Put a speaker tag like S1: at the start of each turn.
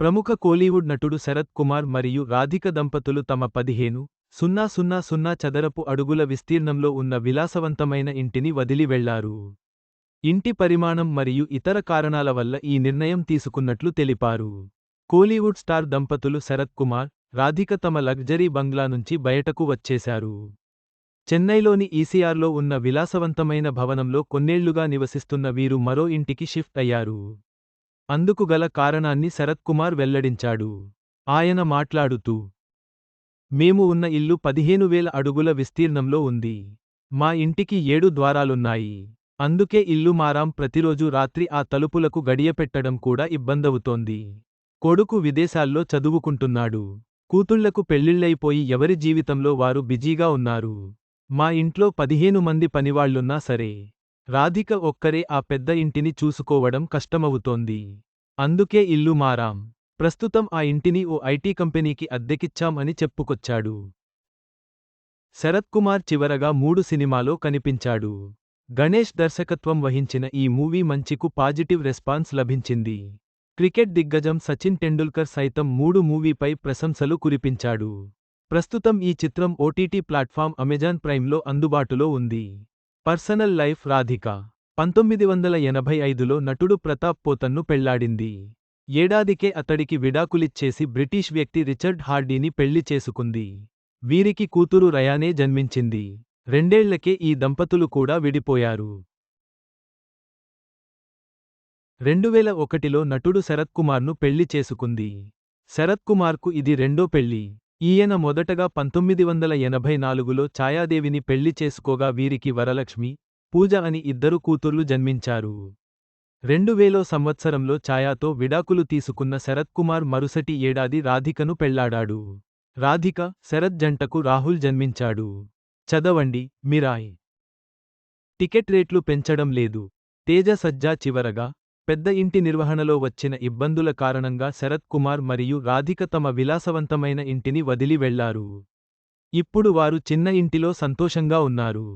S1: ప్రముఖ కోలీవుడ్ నటుడు శరత్ కుమార్ మరియు రాధిక దంపతులు తమ పదిహేను సున్నా సున్నా సున్నా చదరపు అడుగుల విస్తీర్ణంలో ఉన్న విలాసవంతమైన ఇంటిని వదిలి వెళ్ళారు. ఇంటి పరిమాణం మరియు ఇతర కారణాల వల్ల ఈ నిర్ణయం తీసుకున్నట్లు తెలిపారు. కోలీవుడ్ స్టార్ దంపతులు శరత్ కుమార్ రాధిక తమ లగ్జరీ బంగ్లా నుంచి బయటకు వచ్చేశారు. చెన్నైలోని ఈసీఆర్లో ఉన్న విలాసవంతమైన భవనంలో కొన్నేళ్ళుగా నివసిస్తున్న వీరు మరో ఇంటికి షిఫ్ట్ అయ్యారు. అందుకు గల కారణాన్ని శరత్కుమార్ వెల్లడించాడు. ఆయన మాట్లాడుతూ మేము ఉన్న ఇల్లు పదిహేను వేల అడుగుల విస్తీర్ణంలో ఉంది. మా ఇంటికి ఏడు ద్వారాలున్నాయి. అందుకే ఇల్లు మారాం ప్రతిరోజు రాత్రి ఆ తలుపులకు గడియపెట్టడం కూడా ఇబ్బందవుతోంది. కొడుకు విదేశాల్లో చదువుకుంటున్నాడు. కూతుళ్ళకు పెళ్ళిళ్ళైపోయి ఎవరి జీవితంలో వారు బిజీగా ఉన్నారు. మా ఇంట్లో పదిహేను మంది పనివాళ్ళున్నా సరే. రాధిక ఒక్కరే ఆ పెద్ద ఇంటిని చూసుకోవడం కష్టమవుతోంది. అందుకే ఇల్లు మారాం. ప్రస్తుతం ఆ ఇంటిని ఓ ఐటీ కంపెనీకి అద్దెకిచ్చాం అని చెప్పుకొచ్చాడు. శరత్ కుమార్ చివరగా మూడు సినిమాలో కనిపించాడు. గణేష్ దర్శకత్వం వహించిన ఈ మూవీ మంచికు పాజిటివ్ రెస్పాన్స్ లభించింది. క్రికెట్ దిగ్గజం సచిన్ టెండూల్కర్ సైతం మూడు మూవీపై ప్రశంసలు కురిపించాడు. ప్రస్తుతం ఈ చిత్రం ఓటీటీ ప్లాట్ఫామ్ అమెజాన్ ప్రైమ్లో అందుబాటులో ఉంది. పర్సనల్ లైఫ్ రాధిక పంతొమ్మిది వందల ఎనభై ఐదులో నటుడు ప్రతాప్ పోతన్ను పెళ్ళాడింది. ఏడాదికే అతడికి విడాకులిచ్చేసి బ్రిటిష్ వ్యక్తి రిచర్డ్ హార్డీని పెళ్ళి చేసుకుంది. వీరికి కూతురు రయానే జన్మించింది. రెండేళ్ళకే ఈ దంపతులు కూడా విడిపోయారు. రెండువేల ఒకటిలో నటుడు శరత్ కుమార్ను పెళ్ళి చేసుకుంది. శరత్ కుమార్కు ఇది రెండో పెళ్ళి. ఈయన మొదటగా పంతొమ్మిది వందల ఎనభై నాలుగులో ఛాయాదేవిని పెళ్ళి చేసుకోగా వీరికి వరలక్ష్మి పూజ అని ఇద్దరు కూతుర్లు జన్మించారు. రెండువేలో సంవత్సరంలో ఛాయాతో విడాకులు తీసుకున్న శరత్ కుమార్ మరుసటి ఏడాది రాధికను పెళ్ళాడాడు. రాధిక శరత్ జంటకు రాహుల్ జన్మించాడు. చదవండి మిరాయ్. టికెట్ రేట్లు పెంచడం లేదు. తేజ సజ్జా చివరగా పెద్ద ఇంటి నిర్వహణలో వచ్చిన ఇబ్బందుల కారణంగా శరత్ కుమార్ మరియు రాధిక తమ విలాసవంతమైన ఇంటిని వదిలి వెళ్ళారు. ఇప్పుడు వారు చిన్న ఇంటిలో సంతోషంగా ఉన్నారు.